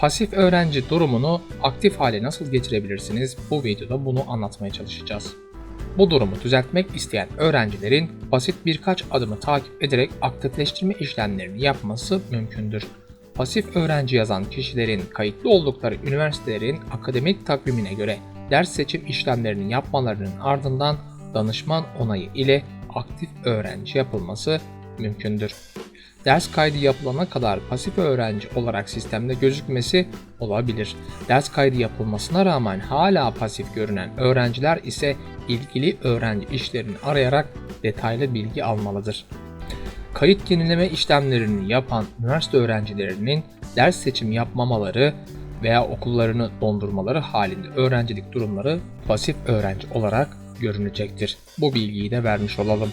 Pasif öğrenci durumunu aktif hale nasıl getirebilirsiniz? Bu videoda bunu anlatmaya çalışacağız. Bu durumu düzeltmek isteyen öğrencilerin basit birkaç adımı takip ederek aktifleştirme işlemlerini yapması mümkündür. Pasif öğrenci yazan kişilerin kayıtlı oldukları üniversitelerin akademik takvimine göre ders seçim işlemlerini yapmalarının ardından danışman onayı ile aktif öğrenci yapılması mümkündür. Ders kaydı yapılana kadar pasif öğrenci olarak sistemde gözükmesi olabilir. Ders kaydı yapılmasına rağmen hala pasif görünen öğrenciler ise ilgili öğrenci işlerini arayarak detaylı bilgi almalıdır. Kayıt yenileme işlemlerini yapan üniversite öğrencilerinin ders seçimi yapmamaları veya okullarını dondurmaları halinde öğrencilik durumları pasif öğrenci olarak görünecektir. Bu bilgiyi de vermiş olalım.